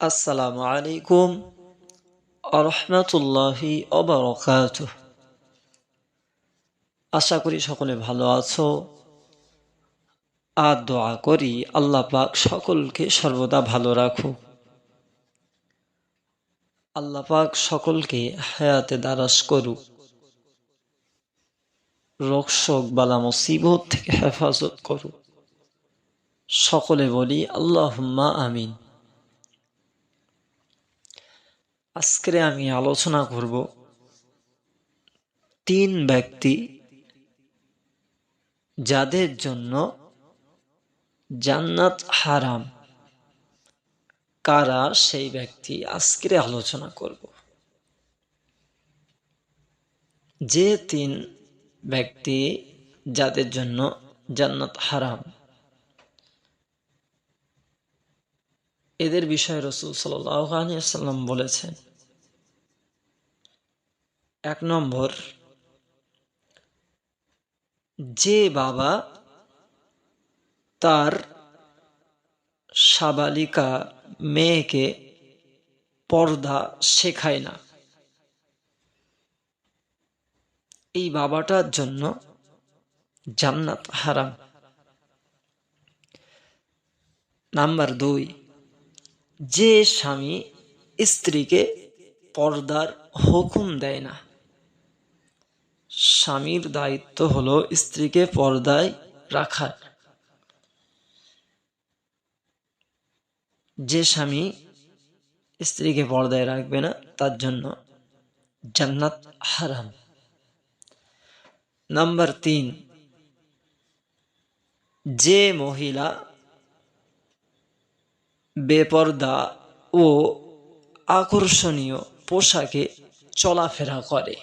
আসসালামু আলাইকুম আরহামতুল্লাহি অবরকাত আশা করি সকলে ভালো আছো। আর দোয়া করি আল্লাহ পাক সকলকে সর্বদা ভালো রাখুক। আল্লাহ পাক সকলকে হায়াতে দারাজ করুক। রোগ শোক বালা মুসিবত থেকে হেফাজত করুক। সকলে বলি আল্লাহুম্মা আমিন। আজকে আমি আলোচনা করব তিন ব্যক্তি যাদের জন্য জান্নাত হারাম, কারা সেই ব্যক্তি আজকে আলোচনা করব। যে তিন ব্যক্তি যাদের জন্য জান্নাত হারাম এদের বিষয়ে রসুল সাল্লাম বলেছেন। এক নম্বর, যে বাবা তার সাবালিকা মেয়েকে পর্দা শেখায় না, এই বাবাটার জন্য জান্নাত হারাম। নাম্বার দুই যে স্বামী স্ত্রীকে পর্দার হুকুম দেয় না। স্বামীর দায়িত্ব হলো স্ত্রীকে পর্দায় রাখার যে স্বামী স্ত্রীকে পর্দায় রাখবে না, তার জন্য জান্নাত হারাম। নাম্বার তিন, যে মহিলা বেপর্দা ও আকর্ষণীয় পোশাকে চলাফেরা করে।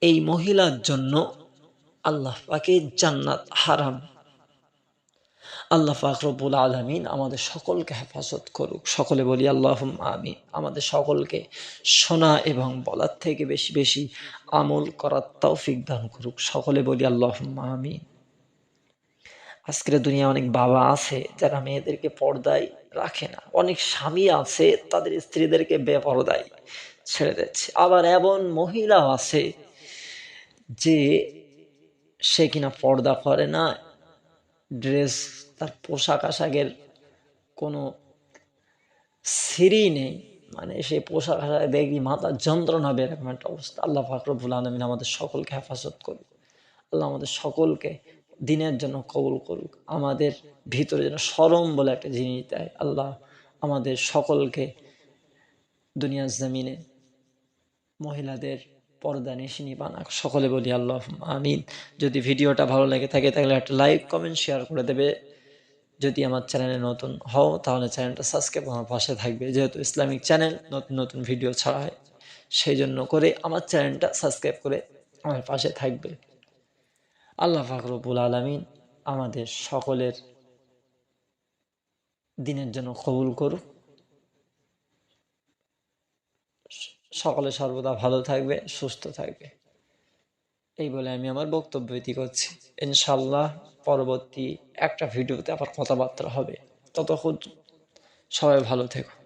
এই মহিলার জন্য আল্লাহ পাকে জান্নাত হারাম। আল্লাহ ফাকরবুল আলমিন আমাদের সকলকে হেফাজত করুক। সকলে বলি আল্লাহ আমি আমাদের সকলকে শোনা এবং বলার থেকে বেশি বেশি আমল করার তৌফিক দান করুক। সকলে বলি আল্লাহ আমিন। আজকের দুনিয়া অনেক বাবা আছে যারা মেয়েদেরকে পর্দায় রাখে না। অনেক স্বামী আছে তাদের স্ত্রীদেরকে বেপর্দায় ছেড়ে দিচ্ছে। আবার এমন মহিলাও আছে যে সে কিনা পর্দা করে না, ড্রেস তার পোশাক আশাকের কোনো সিঁড়ি নেই মানে সে পোশাক আশাক দেখি মাথার যন্ত্রণা হবে। এরকম একটা অবস্থা আল্লাহ ফাকরবুল আলমিন আমাদের সকলকে হেফাজত করুক। আল্লাহ আমাদের সকলকে দিনের জন্য কবুল করুক। আমাদের ভিতরে যেন সরম বলে একটা জিনিস দেয়। আল্লাহ আমাদের সকলকে দুনিয়ার জমিনে মহিলাদের পর্দা নিশিনি বানাক। সকলে বলি আল্লাহ আমিন। যদি ভিডিওটা ভালো লেগে থাকে তাহলে একটা লাইক, কমেন্ট, শেয়ার করে দেবে। যদি আমার চ্যানেলে নতুন হও তাহলে চ্যানেলটা সাবস্ক্রাইব আমার পাশে থাকবে। যেহেতু ইসলামিক চ্যানেল, নতুন নতুন ভিডিও ছাড়া হয় সেই জন্য করে আমার চ্যানেলটা সাবস্ক্রাইব করে আমার পাশে থাকবে। আল্লাহ ফাকরবুল আলমিন আমাদের সকলের দিনের জন্য কবুল করুক। সকলে সর্বদা ভালো থাকবে, সুস্থ থাকবে। এই বলে আমি আমার বক্তব্য ইতি করছি। ইনশাল্লাহ পরবর্তী একটা ভিডিওতে আবার কথাবার্তা হবে। ততক্ষণ সবাই ভালো থেকো।